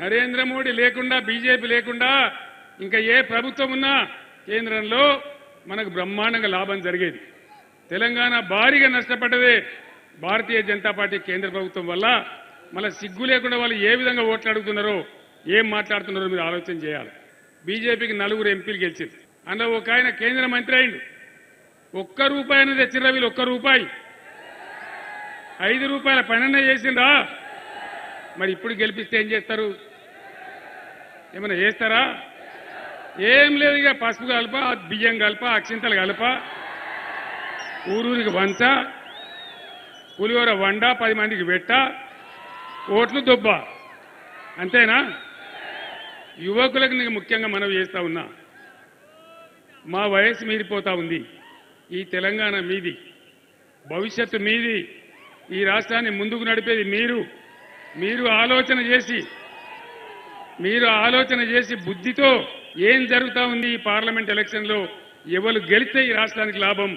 నరేంద్ర మోడీ లేకుండా బీజేపీ లేకుండా ఇంకా ఏ ప్రభుత్వం ఉన్నా కేంద్రంలో మనకు బ్రహ్మాండంగా లాభం జరిగేది. తెలంగాణ భారీగా నష్టపడ్డదే భారతీయ జనతా పార్టీ కేంద్ర ప్రభుత్వం వల్ల. మళ్ళీ సిగ్గు లేకుండా వాళ్ళు ఏ విధంగా ఓట్లు అడుగుతున్నారో ఏం మాట్లాడుతున్నారో మీరు ఆలోచన చేయాలి. బీజేపీకి నలుగురు ఎంపీలు గెలిచింది. అందులో ఒక ఆయన కేంద్ర మంత్రి అయిండు. ఒక్క రూపాయి అనేది తెచ్చిర్రా వీళ్ళు? ఒక్క రూపాయి. ఐదు రూపాయల పనన్న చేసిండ్రా. మరి ఇప్పుడు గెలిపిస్తే ఏం చేస్తారు? ఏమైనా చేస్తారా? ఏం లేదు ఇక పసుపు కలప బియ్యం కలప అక్షింతలు కలప. ఊరూరికి వంచ పులిహోర వండ పది మందికి పెట్ట ఓట్లు దొబ్బ. అంతేనా? యువకులకు నీకు ముఖ్యంగా మనవి చేస్తా ఉన్నా. మా వయసు మీరిపోతా ఉంది. ఈ తెలంగాణ మీది భవిష్యత్తు మీది ఈ రాష్ట్రాన్ని ముందుకు నడిపేది మీరు. మీరు ఆలోచన చేసి మీరు ఆలోచన చేసి బుద్ధితో ఏం జరుగుతా ఉంది ఈ పార్లమెంట్ ఎలక్షన్లో? ఎవరు గెలిస్తే ఈ రాష్ట్రానికి లాభం?